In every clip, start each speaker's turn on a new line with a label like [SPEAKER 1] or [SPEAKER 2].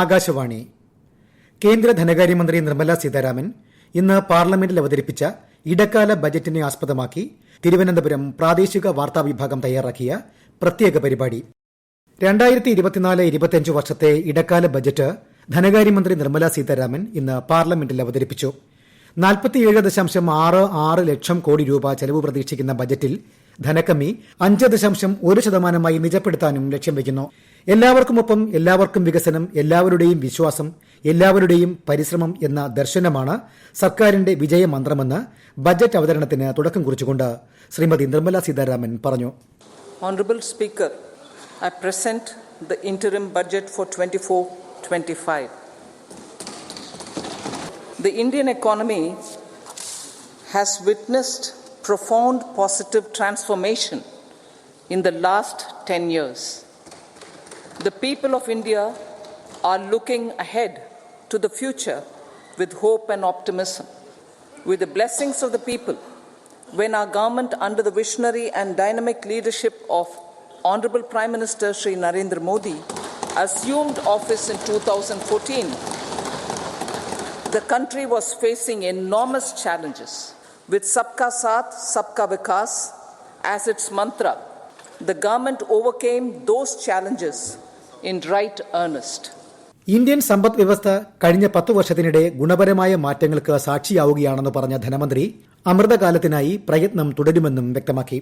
[SPEAKER 1] ആകാശവാണി കേന്ദ്ര ധനകാര്യമന്ത്രി നിർമ്മല സീതാരാമൻ ഇന്ന് പാർലമെന്റിൽ അവതരിപ്പിച്ച ഇടക്കാല ബജറ്റിനെ ആസ്പദമാക്കി തിരുവനന്തപുരം പ്രാദേശിക വാർത്താ വിഭാഗം തയ്യാറാക്കിയ പ്രത്യേക പരിപാടി രണ്ടായിരത്തി ഇരുപത്തിനാല് ഇരുപത്തിയഞ്ച് വർഷത്തെ ഇടക്കാല ബജറ്റ് ധനകാര്യമന്ത്രി നിർമ്മല സീതാരാമൻ ഇന്ന് പാർലമെന്റിൽ അവതരിപ്പിച്ചു നാൽപ്പത്തിയേഴ് ദശാംശം ആറ് ആറ് ലക്ഷം കോടി രൂപ ചെലവ് പ്രതീക്ഷിക്കുന്ന ബജറ്റിൽ ധനക്കമ്മി അഞ്ച് ദശാംശം ഒരു ശതമാനമായി നിജപ്പെടുത്താനും ലക്ഷ്യം വയ്ക്കുന്നു എല്ലാവർക്കുമൊപ്പം എല്ലാവർക്കും വികസനം എല്ലാവരുടെയും വിശ്വാസം എല്ലാവരുടെയും പരിശ്രമം എന്ന ദർശനമാണ് സർക്കാരിന്റെ വിജയമന്ത്രമെന്ന് ബജറ്റ് അവതരണത്തിന് തുടക്കം കുറിച്ചുകൊണ്ട് ശ്രീമതി നിർമ്മല സീതാരാമൻ പറഞ്ഞു
[SPEAKER 2] honourable speaker I present the interim budget for twenty four twenty five the Indian economy has witnessed profound positive transformation in the last The people of India are looking ahead to the future with hope and optimism. With the blessings of the people, when our government, under the visionary and dynamic leadership of Honorable Prime Minister Sri Narendra Modi, assumed office in 2014, the country was facing enormous challenges. With Sabka Saath, Sabka Vikas as its mantra, the government overcame those challenges in right earnest.
[SPEAKER 1] Indian സമ്പദ് വ്യവസ്ഥ കഴിഞ്ഞ പത്തു വർഷത്തിനിടെ ഗുണപരമായ മാറ്റങ്ങൾക്ക് സാക്ഷിയാവുകയാണെന്ന് പറഞ്ഞ ധനമന്ത്രി അമൃതകാലത്തിനായി പ്രയത്നം തുടരുമെന്നും വ്യക്തമാക്കി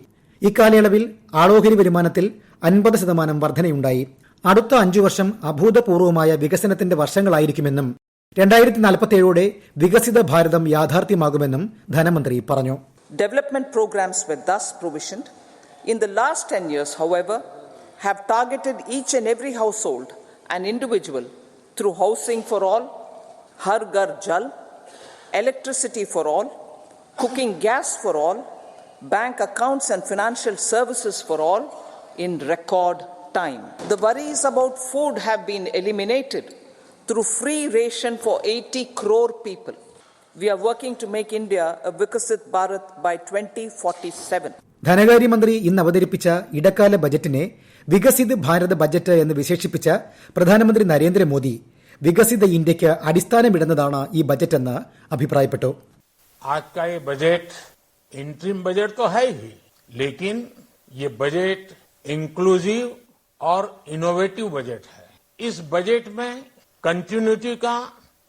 [SPEAKER 1] ഇക്കാലയളവിൽ ആളോഹരി വരുമാനത്തിൽ അൻപത് ശതമാനം വർധനയുണ്ടായി അടുത്ത അഞ്ചു വർഷം അഭൂതപൂർവമായ വികസനത്തിന്റെ വർഷങ്ങളായിരിക്കുമെന്നും രണ്ടായിരത്തി നാൽപ്പത്തിയേഴോടെ വികസിത ഭാരതം യാഥാർത്ഥ്യമാകുമെന്നും ധനമന്ത്രി പറഞ്ഞു
[SPEAKER 2] development programmes were thus provisioned in the last ten years how have targeted each and every household and individual through housing for all, Har Ghar Jal, electricity for all, cooking gas for all, bank accounts and financial services for all in record time. The worries about food have been eliminated through free ration for 80 crore people. We are working to make India a Vikasit Bharat by 2047.
[SPEAKER 1] ധനകാര്യമന്ത്രി ഇന്ന് അവതരിപ്പിച്ച ഇടക്കാല ബജറ്റിനെ विकसित Bharat budget എന്ന് വിശേഷിപ്പിച്ച പ്രധാനമന്ത്രി നരേന്ദ്ര മോദി വികസിത ഇന്ത്യക്ക് അടിസ്ഥാനമിടുന്നതാണ് ഈ ബഡ്ജറ്റ് എന്ന് അഭിപ്രായപ്പെട്ടു
[SPEAKER 3] ആക്കി ബഡ്ജറ്റ് ഇന്റർം ബഡ്ജറ്റ് તો ആയി ही लेकिन ये बजट इंक्लूसिव और इनोवेटिव बजट है इस बजट में कंटिन्यूटी का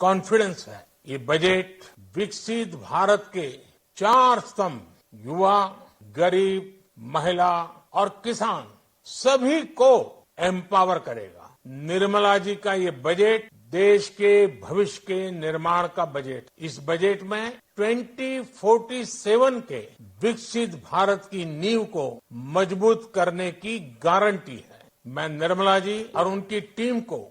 [SPEAKER 3] कॉन्फिडेंस है ये बजट विकसित भारत के चार स्तंभ युवा गरीब महिला और किसान सभी को एम्पावर करेगा निर्मला जी का ये बजट देश के भविष्य के निर्माण का बजट इस बजट में 2047 के विकसित भारत की नींव को मजबूत करने की गारंटी है मैं निर्मला जी और उनकी टीम को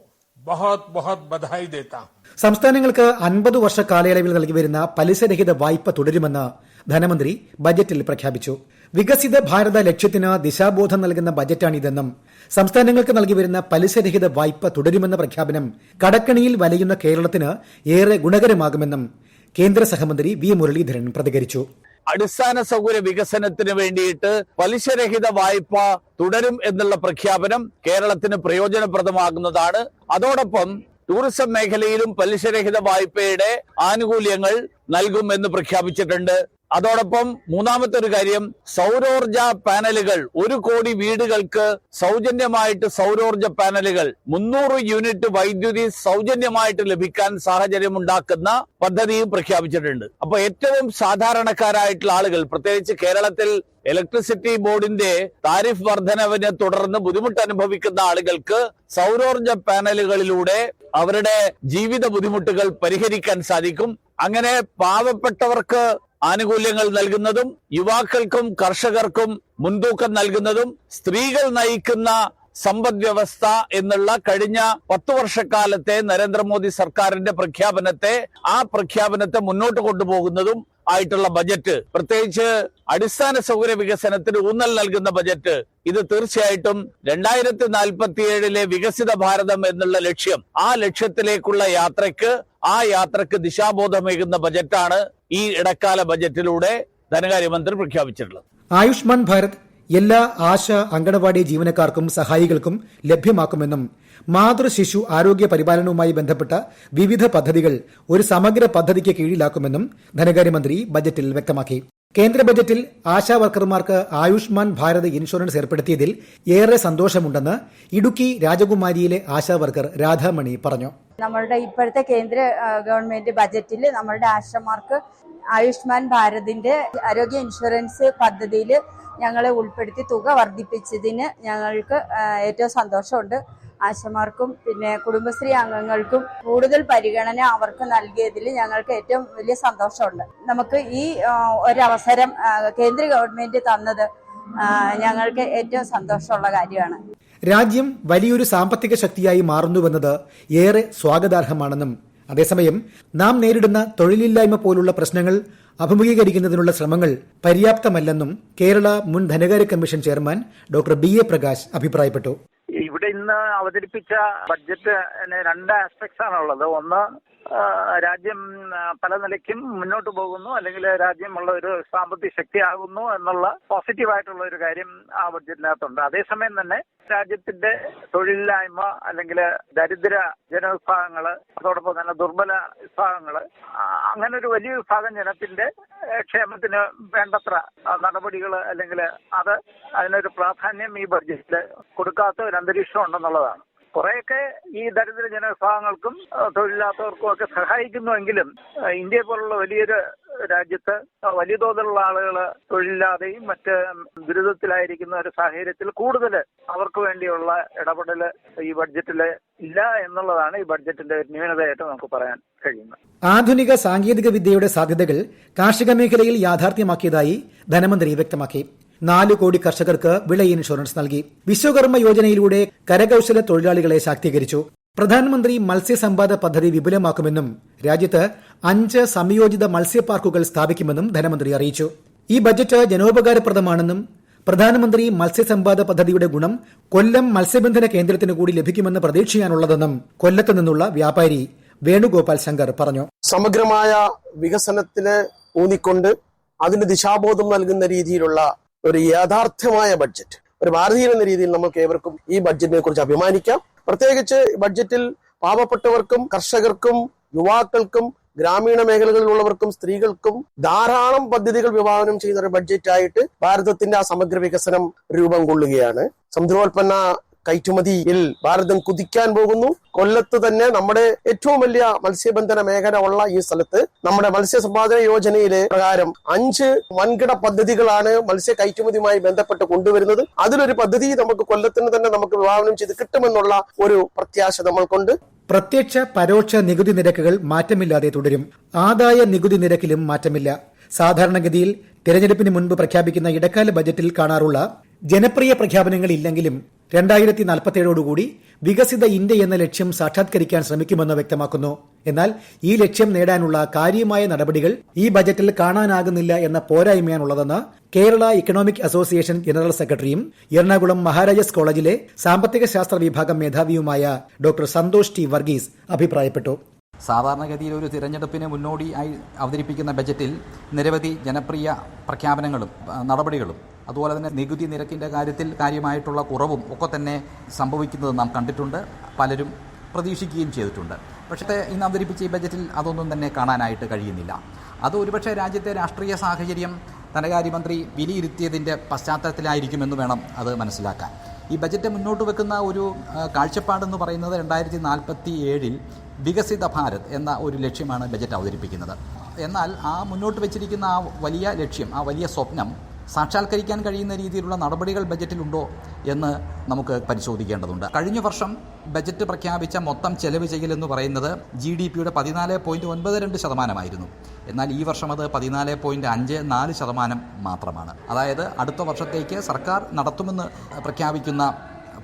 [SPEAKER 3] बहुत बहुत बधाई देता
[SPEAKER 1] हूं സംസ്ഥാനങ്ങൾക്ക് അൻപത് വർഷ കാലയളവിൽ നൽകി വരുന്ന പലിശരഹിത വായ്പ തുടരുമെന്ന് ധനമന്ത്രി ബജറ്റിൽ പ്രഖ്യാപിച്ചു വികസിത ഭാരത ലക്ഷ്യത്തിന് ദിശാബോധം നൽകുന്ന ബജറ്റാണിതെന്നും സംസ്ഥാനങ്ങൾക്ക് നൽകിവരുന്ന പലിശരഹിത വായ്പ തുടരുമെന്ന പ്രഖ്യാപനം കടക്കണിയിൽ വലയുന്ന കേരളത്തിന് ഏറെ ഗുണകരമാകുമെന്നും കേന്ദ്ര സഹമന്ത്രി വി മുരളീധരൻ പ്രതികരിച്ചു അടിസ്ഥാന സൗകര്യ വികസനത്തിന് വേണ്ടിയിട്ട് പലിശരഹിത വായ്പ തുടരും എന്നുള്ള പ്രഖ്യാപനം കേരളത്തിന് പ്രയോജനപ്രദമാകുന്നതാണ് അതോടൊപ്പം ടൂറിസം മേഖലയിലും പലിശരഹിത വായ്പയുടെ ആനുകൂല്യങ്ങൾ നൽകുമെന്ന് പ്രഖ്യാപിച്ചിട്ടുണ്ട് അതോടൊപ്പം മൂന്നാമത്തെ ഒരു കാര്യം സൗരോർജ പാനലുകൾ ഒരു കോടി വീടുകൾക്ക് സൗജന്യമായിട്ട് സൗരോർജ പാനലുകൾ മുന്നൂറ് യൂണിറ്റ് വൈദ്യുതി സൗജന്യമായിട്ട് ലഭിക്കാൻ സാഹചര്യം ഉണ്ടാക്കുന്ന പദ്ധതിയും പ്രഖ്യാപിച്ചിട്ടുണ്ട് അപ്പൊ ഏറ്റവും സാധാരണക്കാരായിട്ടുള്ള ആളുകൾ പ്രത്യേകിച്ച് കേരളത്തിൽ ഇലക്ട്രിസിറ്റി ബോർഡിന്റെ താരിഫ് വർധനവിനെ തുടർന്ന് ബുദ്ധിമുട്ട് അനുഭവിക്കുന്ന ആളുകൾക്ക് സൗരോർജ പാനലുകളിലൂടെ അവരുടെ ജീവിത ബുദ്ധിമുട്ടുകൾ പരിഹരിക്കാൻ സാധിക്കും അങ്ങനെ പാവപ്പെട്ടവർക്ക് ആനുകൂല്യങ്ങൾ നൽകുന്നതും യുവാക്കൾക്കും കർഷകർക്കും മുൻതൂക്കം നൽകുന്നതും സ്ത്രീകൾ നയിക്കുന്ന സമ്പദ് വ്യവസ്ഥ എന്നുള്ള കഴിഞ്ഞ പത്തു വർഷക്കാലത്തെ നരേന്ദ്രമോദി സർക്കാരിന്റെ പ്രഖ്യാപനത്തെ ആ പ്രഖ്യാപനത്തെ മുന്നോട്ട് കൊണ്ടുപോകുന്നതും ആയിട്ടുള്ള ബജറ്റ് പ്രത്യേകിച്ച് അടിസ്ഥാന സൗകര്യ വികസനത്തിന് ഊന്നൽ നൽകുന്ന ബജറ്റ് ഇത് തീർച്ചയായിട്ടും രണ്ടായിരത്തി നാൽപ്പത്തിയേഴിലെ വികസിത ഭാരതം എന്നുള്ള ലക്ഷ്യം ആ ലക്ഷ്യത്തിലേക്കുള്ള യാത്രയ്ക്ക് ആ യാത്രക്ക് ദിശാബോധമേകുന്ന ബജറ്റാണ് ഈ ഇടക്കാല ബജറ്റിലൂടെ ധനകാര്യമന്ത്രി പ്രഖ്യാപിച്ചിട്ടുള്ളത് ആയുഷ്മാൻ ഭാരത് എല്ലാ ആശ അങ്കണവാടി ജീവനക്കാർക്കും സഹായികൾക്കും ലഭ്യമാക്കുമെന്നും മാതൃ ശിശു ആരോഗ്യ പരിപാലനവുമായി ബന്ധപ്പെട്ട വിവിധ പദ്ധതികൾ ഒരു സമഗ്ര പദ്ധതിക്ക് കീഴിലാക്കുമെന്നും ധനകാര്യമന്ത്രി ബജറ്റിൽ വ്യക്തമാക്കി കേന്ദ്ര ബജറ്റിൽ ആശാവർക്കർമാർക്ക് വർക്കർമാർക്ക് ആയുഷ്മാൻ ഭാരത് ഇൻഷുറൻസ് ഏർപ്പെടുത്തിയതിൽ ഏറെ സന്തോഷമുണ്ടെന്ന് ഇടുക്കി രാജകുമാരിയിലെ ആശാവർക്കർ വർക്കർ രാധാമണി പറഞ്ഞു
[SPEAKER 4] നമ്മളുടെ ഇപ്പോഴത്തെ കേന്ദ്ര ഗവൺമെന്റ് ബജറ്റിൽ നമ്മളുടെ ആശമാർക്ക് ആയുഷ്മാൻ ഭാരതിന്റെ ആരോഗ്യ ഇൻഷുറൻസ് പദ്ധതിയിൽ ഞങ്ങളെ ഉൾപ്പെടുത്തി തുക വർദ്ധിപ്പിച്ചതിന് ഞങ്ങൾക്ക് ഏറ്റവും സന്തോഷമുണ്ട് ആശമാർക്കും പിന്നെ കുടുംബശ്രീ അംഗങ്ങൾക്കും കൂടുതൽ പരിഗണന അവർക്ക് നൽകിയതിൽ ഞങ്ങൾക്ക് ഏറ്റവും വലിയ സന്തോഷമുണ്ട് നമുക്ക് ഈ ഒരവസരം കേന്ദ്ര ഗവൺമെന്റ് തന്നത് ഞങ്ങൾക്ക് ഏറ്റവും സന്തോഷമുള്ള
[SPEAKER 1] കാര്യമാണ് രാജ്യം വലിയൊരു സാമ്പത്തിക ശക്തിയായി മാറുന്നുവെന്നത് ഏറെ സ്വാഗതാർഹമാണെന്നും അതേസമയം നാം നേരിടുന്ന തൊഴിലില്ലായ്മ പോലുള്ള പ്രശ്നങ്ങൾ അഭിമുഖീകരിക്കുന്നതിനുള്ള ശ്രമങ്ങൾ പര്യാപ്തമല്ലെന്നും കേരള മുൻ ധനകാര്യ commission chairman doctor B A Prakash അഭിപ്രായപ്പെട്ടു
[SPEAKER 5] ഇവിടെ ഇന്ന് അവതരിപ്പിച്ച ബഡ്ജറ്റ് രണ്ട് ആസ്പെക്ട്സ് ആണുള്ളത് ഒന്ന് രാജ്യം പല നിലയ്ക്കും മുന്നോട്ട് പോകുന്നു അല്ലെങ്കിൽ രാജ്യമുള്ള ഒരു സാമ്പത്തിക ശക്തിയാകുന്നു എന്നുള്ള പോസിറ്റീവായിട്ടുള്ള ഒരു കാര്യം ആ ബഡ്ജറ്റിനകത്തുണ്ട് അതേസമയം തന്നെ രാജ്യത്തിന്റെ തൊഴിലില്ലായ്മ അല്ലെങ്കിൽ ദരിദ്ര ജനവിഭാഗങ്ങൾ അതോടൊപ്പം തന്നെ ദുർബല വിഭാഗങ്ങൾ അങ്ങനെ ഒരു വലിയ വിഭാഗം ജനത്തിന്റെ ക്ഷേമത്തിന് വേണ്ടത്ര നടപടികൾ അല്ലെങ്കിൽ അത് അതിനൊരു പ്രാധാന്യം ഈ ബഡ്ജറ്റിൽ കൊടുക്കാത്ത ഒരു അന്തരീക്ഷം ഉണ്ടെന്നുള്ളതാണ് കുറെയൊക്കെ ഈ ദരിദ്ര ജനവിഭാഗങ്ങൾക്കും തൊഴിലില്ലാത്തവർക്കും ഒക്കെ സഹായിക്കുന്നുവെങ്കിലും ഇന്ത്യ പോലുള്ള വലിയൊരു രാജ്യത്ത് വലിയ തോതിലുള്ള ആളുകൾ തൊഴിലില്ലാതെയും മറ്റ് ദുരിതത്തിലായിരിക്കുന്ന ഒരു സാഹചര്യത്തിൽ കൂടുതൽ അവർക്ക് വേണ്ടിയുള്ള ഇടപെടൽ ഈ ബഡ്ജറ്റിൽ ഇല്ല എന്നുള്ളതാണ് ഈ ബഡ്ജറ്റിന്റെ ന്യൂനതയായിട്ട് നമുക്ക് പറയാൻ
[SPEAKER 1] കഴിയുന്നത് ആധുനിക സാങ്കേതിക വിദ്യയുടെ സാധ്യതകൾ കാർഷിക മേഖലയിൽ യാഥാർത്ഥ്യമാക്കിയതായി ധനമന്ത്രി വ്യക്തമാക്കി നാല് കോടി കർഷകർക്ക് വിള ഇൻഷുറൻസ് നൽകി വിശ്വകർമ്മ യോജനയിലൂടെ കരകൌശല തൊഴിലാളികളെ ശാക്തീകരിച്ചു പ്രധാനമന്ത്രി മത്സ്യസമ്പാദ പദ്ധതി വിപുലമാക്കുമെന്നും രാജ്യത്ത് അഞ്ച് സംയോജിത മത്സ്യപാർക്കുകൾ സ്ഥാപിക്കുമെന്നും ധനമന്ത്രി അറിയിച്ചു ഈ ബജറ്റ് ജനോപകാരപ്രദമാണെന്നും പ്രധാനമന്ത്രി മത്സ്യസമ്പാദ പദ്ധതിയുടെ ഗുണം കൊല്ലം മത്സ്യബന്ധന കേന്ദ്രത്തിന് കൂടി ലഭിക്കുമെന്ന് പ്രതീക്ഷിക്കാനുള്ളതെന്നും കൊല്ലത്ത് നിന്നുള്ള വ്യാപാരി വേണുഗോപാൽ ശങ്കർ പറഞ്ഞു സമഗ്രമായ വികസനത്തിന് ഊന്നിക്കൊണ്ട് അതിന് ദിശാബോധം നൽകുന്ന രീതിയിലുള്ള ഒരു യാഥാർത്ഥ്യമായ ബഡ്ജറ്റ് ഒരു ഭാരതീയൻ എന്ന രീതിയിൽ നമുക്ക് ഏവർക്കും ഈ ബഡ്ജറ്റിനെ കുറിച്ച് അഭിമാനിക്കാം പ്രത്യേകിച്ച് ബഡ്ജറ്റിൽ പാവപ്പെട്ടവർക്കും കർഷകർക്കും യുവാക്കൾക്കും ഗ്രാമീണ മേഖലകളിലുള്ളവർക്കും സ്ത്രീകൾക്കും ധാരാളം പദ്ധതികൾ വിഭാവനം ചെയ്യുന്ന ഒരു ബഡ്ജറ്റായിട്ട് ഭാരതത്തിന്റെ ആ സമഗ്ര വികസനം രൂപം കൊള്ളുകയാണ് സമുദ്രോൽപ്പന്ന കയറ്റുമതിയിൽ ഭാരതം കുതിക്കാൻ പോകുന്നു കൊല്ലത്ത് തന്നെ നമ്മുടെ ഏറ്റവും വലിയ മത്സ്യബന്ധന മേഖല ഉള്ള ഈ സ്ഥലത്ത് നമ്മുടെ മത്സ്യ സമ്പാദന യോജനയിലെ പ്രകാരം അഞ്ച് വൻകിട പദ്ധതികളാണ് മത്സ്യ കയറ്റുമതിയുമായി ബന്ധപ്പെട്ട് കൊണ്ടുവരുന്നത് അതിലൊരു പദ്ധതി നമുക്ക് കൊല്ലത്തിന് തന്നെ നമുക്ക് വിഭാവനം ചെയ്ത് കിട്ടുമെന്നുള്ള ഒരു പ്രത്യാശ നമ്മൾക്കുണ്ട് പ്രത്യക്ഷ പരോക്ഷ നികുതി നിരക്കുകൾ മാറ്റമില്ലാതെ തുടരും ആദായ നികുതി നിരക്കിലും മാറ്റമില്ല സാധാരണഗതിയിൽ തെരഞ്ഞെടുപ്പിന് മുൻപ് പ്രഖ്യാപിക്കുന്ന ഇടക്കാല ബജറ്റിൽ കാണാറുള്ള ജനപ്രിയ പ്രഖ്യാപനങ്ങൾ ഇല്ലെങ്കിലും രണ്ടായിരത്തി നാൽപ്പത്തേഴോടുകൂടി വികസിത ഇന്ത്യ എന്ന ലക്ഷ്യം സാക്ഷാത്കരിക്കാൻ ശ്രമിക്കുമെന്ന് വ്യക്തമാക്കുന്നു എന്നാൽ ഈ ലക്ഷ്യം നേടാനുള്ള കാര്യമായ നടപടികൾ ഈ ബജറ്റിൽ കാണാനാകുന്നില്ല എന്ന പോരായ്മയാണുള്ളതെന്ന് കേരള ഇക്കണോമിക് അസോസിയേഷൻ ജനറൽ സെക്രട്ടറിയും എറണാകുളം മഹാരാജാസ് കോളേജിലെ സാമ്പത്തിക ശാസ്ത്ര വിഭാഗം മേധാവിയുമായ ഡോക്ടർ സന്തോഷ് ടി വർഗീസ് അഭിപ്രായപ്പെട്ടു സാധാരണഗതിയിൽ ഒരു തിരഞ്ഞെടുപ്പിന് മുന്നോടിയായി അവതരിപ്പിക്കുന്ന ബജറ്റിൽ നിരവധി ജനപ്രിയ പ്രഖ്യാപനങ്ങളും നടപടികളും അതുപോലെ തന്നെ നികുതി നിരക്കിൻ്റെ കാര്യത്തിൽ കാര്യമായിട്ടുള്ള കുറവും ഒക്കെ തന്നെ സംഭവിക്കുന്നത് നാം കണ്ടിട്ടുണ്ട് പലരും പ്രതീക്ഷിക്കുകയും ചെയ്തിട്ടുണ്ട് പക്ഷേ ഇന്ന് അവതരിപ്പിച്ച ഈ ബജറ്റിൽ അതൊന്നും തന്നെ കാണാനായിട്ട് കഴിയുന്നില്ല അത് ഒരുപക്ഷെ രാജ്യത്തെ രാഷ്ട്രീയ സാഹചര്യം ധനകാര്യമന്ത്രി വിലയിരുത്തിയതിൻ്റെ പശ്ചാത്തലത്തിലായിരിക്കുമെന്ന് വേണം അത് മനസ്സിലാക്കാൻ ഈ ബജറ്റ് മുന്നോട്ട് വെക്കുന്ന ഒരു കാഴ്ചപ്പാടെന്ന് പറയുന്നത് രണ്ടായിരത്തി നാൽപ്പത്തി ഏഴിൽ വികസിത ഭാരത് എന്ന ഒരു ലക്ഷ്യമാണ് ബജറ്റ് അവതരിപ്പിക്കുന്നത് എന്നാൽ ആ മുന്നോട്ട് വെച്ചിരിക്കുന്ന ആ വലിയ ലക്ഷ്യം ആ വലിയ സ്വപ്നം സാക്ഷാത്കരിക്കാൻ കഴിയുന്ന രീതിയിലുള്ള നടപടികൾ ബജറ്റിലുണ്ടോ എന്ന് നമുക്ക് പരിശോധിക്കേണ്ടതുണ്ട് കഴിഞ്ഞ വർഷം ബജറ്റ് പ്രഖ്യാപിച്ച മൊത്തം ചെലവ് ചെയ്യലെന്ന് പറയുന്നത് ജി ഡി പിയുടെ പതിനാല് പോയിൻറ്റ് ഒൻപത് രണ്ട് ശതമാനമായിരുന്നു എന്നാൽ ഈ വർഷം അത് പതിനാല് പോയിൻറ്റ് അഞ്ച് നാല് ശതമാനം മാത്രമാണ് അതായത് അടുത്ത വർഷത്തേക്ക് സർക്കാർ നടത്തുമെന്ന് പ്രഖ്യാപിക്കുന്ന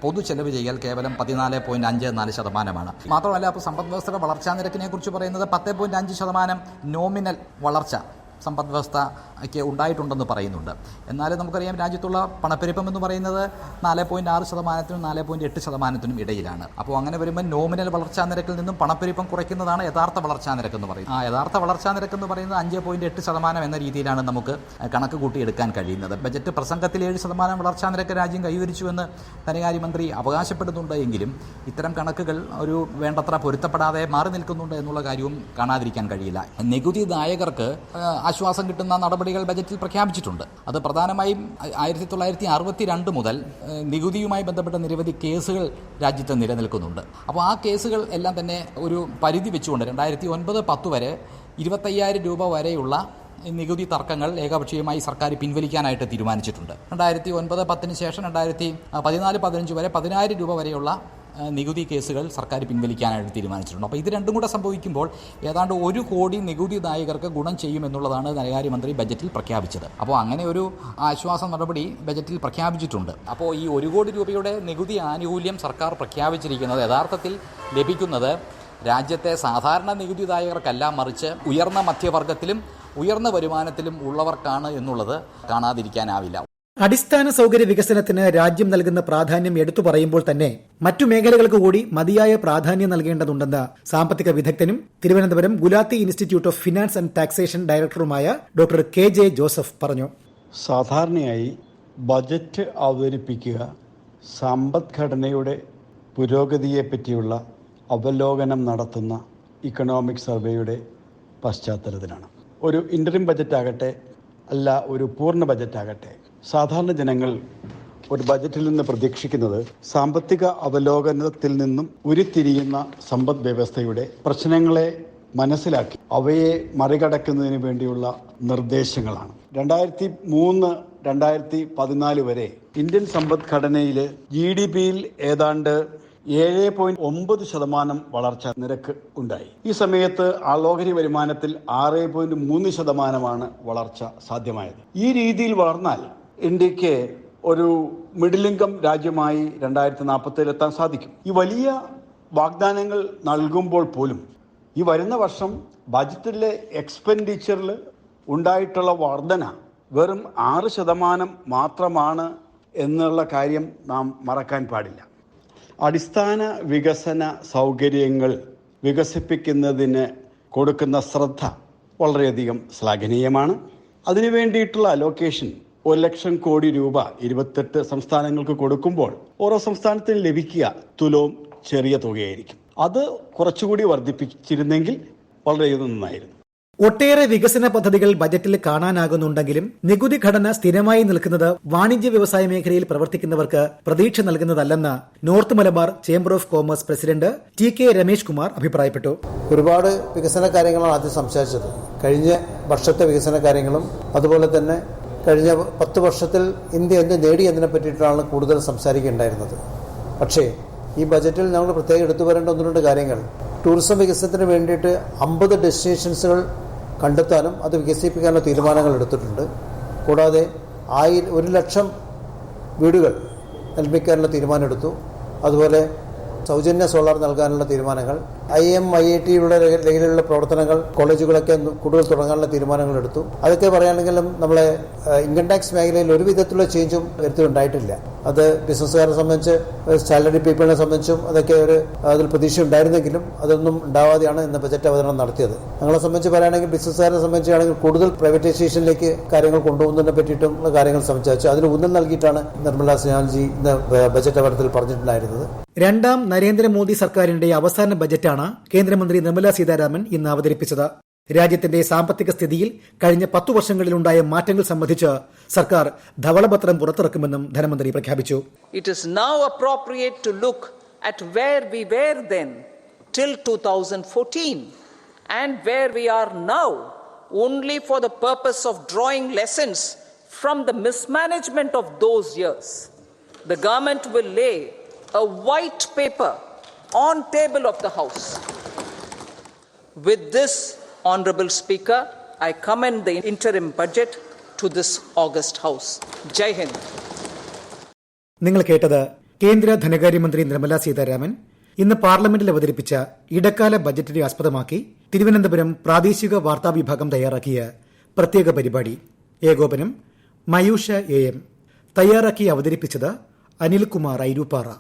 [SPEAKER 1] പൊതു ചെലവ് ചെയ്യൽ കേവലം പതിനാല് പോയിന്റ് അഞ്ച് നാല് ശതമാനമാണ് മാത്രമല്ല അപ്പോൾ സമ്പദ് വ്യവസ്ഥയുടെ വളർച്ചാ നിരക്കിനെ കുറിച്ച് പറയുന്നത് പത്ത് പോയിന്റ് അഞ്ച് ശതമാനം നോമിനൽ വളർച്ച സമ്പദ് വ്യവസ്ഥയ്ക്ക് ഉണ്ടായിട്ടുണ്ടെന്ന് പറയുന്നുണ്ട് എന്നാലും നമുക്കറിയാം രാജ്യത്തുള്ള പണപ്പെരുപ്പം എന്ന് പറയുന്നത് നാല് പോയിൻറ്റ് ആറ് ശതമാനത്തിനും നാല് പോയിൻറ്റ് എട്ട് ശതമാനത്തിനും ഇടയിലാണ് അപ്പോൾ അങ്ങനെ വരുമ്പോൾ നോമിനൽ വളർച്ചാ നിരക്കിൽ നിന്നും പണപ്പെരുപ്പം കുറയ്ക്കുന്നതാണ് യഥാർത്ഥ വളർച്ചാ നിരക്ക് എന്ന് പറയുന്നത് ആ യഥാർത്ഥ വളർച്ചാ നിരക്ക് എന്ന് പറയുന്നത് അഞ്ച് പോയിൻറ്റ് എട്ട് ശതമാനം എന്ന രീതിയിലാണ് നമുക്ക് കണക്ക് കൂട്ടിയെടുക്കാൻ കഴിയുന്നത് ബജറ്റ് പ്രസംഗത്തിൽ ഏഴ് ശതമാനം വളർച്ചാ നിരക്ക് രാജ്യം കൈവരിച്ചുവെന്ന് ധനകാര്യമന്ത്രി അവകാശപ്പെടുന്നുണ്ട് എങ്കിലും ഇത്തരം കണക്കുകൾ ഒരു വേണ്ടത്ര പൊരുത്തപ്പെടാതെ മാറി നിൽക്കുന്നുണ്ട് എന്നുള്ള കാര്യവും കാണാതിരിക്കാൻ കഴിയില്ല നികുതിദായകർക്ക് ആശ്വാസം കിട്ടുന്ന നടപടികൾ ബജറ്റിൽ പ്രഖ്യാപിച്ചിട്ടുണ്ട് അത് പ്രധാനമായും ആയിരത്തി തൊള്ളായിരത്തി അറുപത്തി രണ്ട് മുതൽ നികുതിയുമായി ബന്ധപ്പെട്ട നിരവധി കേസുകൾ രാജ്യത്ത് നിലനിൽക്കുന്നുണ്ട് അപ്പോൾ ആ കേസുകൾ എല്ലാം തന്നെ ഒരു പരിധി വെച്ചുകൊണ്ട് രണ്ടായിരത്തി ഒൻപത് പത്ത് വരെ ഇരുപത്തയ്യായിരം രൂപ വരെയുള്ള നികുതി തർക്കങ്ങൾ ഏകപക്ഷീയമായി സർക്കാർ പിൻവലിക്കാനായിട്ട് തീരുമാനിച്ചിട്ടുണ്ട് രണ്ടായിരത്തി ഒൻപത് പത്തിന് ശേഷം രണ്ടായിരത്തി പതിനാല് പതിനഞ്ച് വരെ പതിനായിരം രൂപ വരെയുള്ള നികുതി കേസുകൾ സർക്കാർ പിൻവലിക്കാനായിട്ട് തീരുമാനിച്ചിട്ടുണ്ട് അപ്പോൾ ഇത് രണ്ടും കൂടെ സംഭവിക്കുമ്പോൾ ഏതാണ്ട് ഒരു കോടി നികുതിദായകർക്ക് ഗുണം ചെയ്യുമെന്നുള്ളതാണ് ധനകാര്യമന്ത്രി ബജറ്റിൽ പ്രഖ്യാപിച്ചത് അപ്പോൾ അങ്ങനെ ഒരു ആശ്വാസ നടപടി ബജറ്റിൽ പ്രഖ്യാപിച്ചിട്ടുണ്ട് അപ്പോൾ ഈ ഒരു കോടി രൂപയുടെ നികുതി ആനുകൂല്യം സർക്കാർ പ്രഖ്യാപിച്ചിരിക്കുന്നത് യഥാർത്ഥത്തിൽ ലഭിക്കുന്നത് രാജ്യത്തെ സാധാരണ നികുതിദായകർക്കല്ല മറിച്ച് ഉയർന്ന മധ്യവർഗത്തിലും ഉയർന്ന വരുമാനത്തിലും ഉള്ളവർക്കാണ് എന്നുള്ളത് കാണാതിരിക്കാനാവില്ല അടിസ്ഥാന സൗകര്യ വികസനത്തിന് രാജ്യം നൽകുന്ന പ്രാധാന്യം എടുത്തു പറയുമ്പോൾ തന്നെ മറ്റു മേഖലകൾക്ക് കൂടി മതിയായ പ്രാധാന്യം നൽകേണ്ടതുണ്ടെന്ന് സാമ്പത്തിക വിദഗ്ധനും Thiruvananthapuram Gulati institute of finance and taxation ഡയറക്ടറുമായ ഡോക്ടർ കെ ജെ ജോസഫ് പറഞ്ഞു സാധാരണയായി ബജറ്റ് അവതരിപ്പിക്കുക സമ്പദ്ഘടനയുടെ പുരോഗതിയെ പറ്റിയുള്ള അവലോകനം നടത്തുന്ന ഇക്കണോമിക് സർവേയുടെ പശ്ചാത്തലത്തിലാണ് ഒരു ഇൻ്ററിം ബജറ്റ് ആകട്ടെ അല്ല ഒരു പൂർണ്ണ ബജറ്റ് ആകട്ടെ സാധാരണ ജനങ്ങൾ ഒരു ബജറ്റിൽ നിന്ന് പ്രതീക്ഷിക്കുന്നത് സാമ്പത്തിക അവലോകനത്തിൽ നിന്നും ഉരുത്തിരിയുന്ന സമ്പദ് വ്യവസ്ഥയുടെ പ്രശ്നങ്ങളെ മനസ്സിലാക്കി അവയെ മറികടക്കുന്നതിന് വേണ്ടിയുള്ള നിർദ്ദേശങ്ങളാണ് രണ്ടായിരത്തി മൂന്ന് രണ്ടായിരത്തി പതിനാല് വരെ ഇന്ത്യൻ സമ്പദ്ഘടനയിൽ ജി ഡി പിയിൽ ഏതാണ്ട് ഏഴ് പോയിന്റ് ഒമ്പത് ശതമാനം വളർച്ച നിരക്ക് ഉണ്ടായി ഈ സമയത്ത് ആളോഹരി വരുമാനത്തിൽ ആറ് പോയിന്റ് മൂന്ന് ശതമാനമാണ് വളർച്ച സാധ്യമായത് ഈ രീതിയിൽ വളർന്നാൽ ഇന്ത്യക്ക് ഒരു മിഡിൽ ഇൻകം രാജ്യമായി രണ്ടായിരത്തി നാൽപ്പത്തിൽ എത്താൻ സാധിക്കും ഈ വലിയ വാഗ്ദാനങ്ങൾ നൽകുമ്പോൾ പോലും ഈ വരുന്ന വർഷം ബജറ്റിലെ എക്സ്പെൻഡിച്ചറിൽ ഉണ്ടായിട്ടുള്ള വർധന വെറും ആറ് ശതമാനം മാത്രമാണ് എന്നുള്ള കാര്യം നാം മറക്കാൻ പാടില്ല അടിസ്ഥാന വികസന സൗകര്യങ്ങൾ വികസിപ്പിക്കുന്നതിന് കൊടുക്കുന്ന ശ്രദ്ധ വളരെയധികം ശ്ലാഘനീയമാണ് അതിനു വേണ്ടിയിട്ടുള്ള അലോക്കേഷൻ ഒരു ലക്ഷം കോടി രൂപ ഇരുപത്തെട്ട് സംസ്ഥാനങ്ങൾക്ക് കൊടുക്കുമ്പോൾ ഓരോ സംസ്ഥാനത്തിന് ലഭിക്കുക തുലവും ചെറിയ തുകയായിരിക്കും അത് കുറച്ചുകൂടി വർദ്ധിപ്പിച്ചിരുന്നെങ്കിൽ വളരെ നന്നായിരുന്നു ഒട്ടേറെ വികസന പദ്ധതികൾ ബജറ്റിൽ കാണാനാകുന്നുണ്ടെങ്കിലും നികുതി ഘടന സ്ഥിരമായി നിൽക്കുന്നത് വാണിജ്യ വ്യവസായ മേഖലയിൽ പ്രവർത്തിക്കുന്നവർക്ക് പ്രതീക്ഷ നൽകുന്നതല്ലെന്ന് north Malabar chamber of commerce president T K Ramesh Kumar അഭിപ്രായപ്പെട്ടു
[SPEAKER 6] ഒരുപാട് വികസന കാര്യങ്ങളാണ് ആദ്യം സംസാരിച്ചത് കഴിഞ്ഞ വർഷത്തെ വികസന കാര്യങ്ങളും അതുപോലെ തന്നെ കഴിഞ്ഞ പത്ത് വർഷത്തിൽ ഇന്ത്യ എന്ത് എന്നതിനെ പറ്റിയിട്ടാണ് കൂടുതൽ സംസാരിക്കേണ്ടായിരുന്നത് പക്ഷേ ഈ ബജറ്റിൽ ഞങ്ങൾ പ്രത്യേകം എടുത്തു വരേണ്ട ഒന്ന് രണ്ട് കാര്യങ്ങൾ ടൂറിസം വികസനത്തിന് വേണ്ടിയിട്ട് അമ്പത് ഡെസ്റ്റിനേഷൻസുകൾ കണ്ടെത്താനും അത് വികസിപ്പിക്കാനുള്ള തീരുമാനങ്ങൾ എടുത്തിട്ടുണ്ട് കൂടാതെ ആയി ഒരു ലക്ഷം വീടുകൾ നിർമ്മിക്കാനുള്ള തീരുമാനമെടുത്തു അതുപോലെ സൗജന്യ സോളാർ നൽകാനുള്ള തീരുമാനങ്ങൾ ഐ എം ഐ ഐ ടിയുടെ ലെവലിലുള്ള പ്രവർത്തനങ്ങൾ കോളേജുകളൊക്കെ കൂടുതൽ തുടങ്ങാനുള്ള തീരുമാനങ്ങൾ എടുത്തു അതൊക്കെ പറയുകയാണെങ്കിലും നമ്മളെ ഇൻകം ടാക്സ് മേഖലയിൽ ഒരു വിധത്തിലുള്ള ചേഞ്ചും വരുത്തിയിട്ടുണ്ടായിട്ടില്ല അത് ബിസിനസ്സുകാരെ സംബന്ധിച്ച് സാലറി പീപ്പിളിനെ സംബന്ധിച്ചും അതൊക്കെ ഒരു അതിൽ പ്രതീക്ഷ ഉണ്ടായിരുന്നെങ്കിലും അതൊന്നും ഉണ്ടാവാതെയാണ് ഇന്ന് ബജറ്റ് അവതരണം നടത്തിയത് ഞങ്ങളെ സംബന്ധിച്ച് പറയുകയാണെങ്കിൽ ബിസിനസ്സുകാരെ സംബന്ധിച്ചാണെങ്കിൽ കൂടുതൽ പ്രൈവറ്റൈസേഷനിലേക്ക് കാര്യങ്ങൾ കൊണ്ടുപോകുന്നതിനെ പറ്റിയിട്ടും കാര്യങ്ങൾ സംസാരിച്ചു അതിന് ഊന്നൽ നൽകിയിട്ടാണ് നിർമ്മല സീതാരാമൻജി ഇന്ന് ബജറ്റ് അവതരണത്തിൽ പറഞ്ഞിട്ടുണ്ടായിരുന്നത് രണ്ടാം നരേന്ദ്രമോദി സർക്കാരിന്റെ അവസാന ബജറ്റാണ് കേന്ദ്രമന്ത്രി നിർമ്മലാ സീതാരാമൻ ഇന്ന് അവതരിപ്പിച്ചത് രാജ്യത്തിന്റെ സാമ്പത്തിക സ്ഥിതിയിൽ കഴിഞ്ഞ പത്തു വർഷങ്ങളിലുണ്ടായ മാറ്റങ്ങൾ സംബന്ധിച്ച് സർക്കാർ ധവളപത്രം പുറത്തിറക്കുമെന്നും ധനമന്ത്രി പ്രഖ്യാപിച്ചു it is now appropriate to look at where we were then till 2014 and where we are now only for the purpose of drawing lessons from the mismanagement of those years the government will lay a white paper on table of the house with this Honorable Speaker, I commend the interim budget to this August House. Jai Hind.
[SPEAKER 1] നിങ്ങൾ കേട്ടത് കേന്ദ്ര ധനകാര്യമന്ത്രി നിർമ്മല സീതാരാമൻ ഇന്ന് പാർലമെന്റിൽ അവതരിപ്പിച്ച ഇടക്കാല ബജറ്റിനെ ആസ്പദമാക്കി തിരുവനന്തപുരം പ്രാദേശിക വാർത്താ വിഭാഗം തയ്യാറാക്കിയ പ്രത്യേക പരിപാടി ഏകോപനം മയൂഷ എ എം തയ്യാറാക്കി അവതരിപ്പിച്ചത് അനിൽകുമാർ ഐരൂപ്പാറ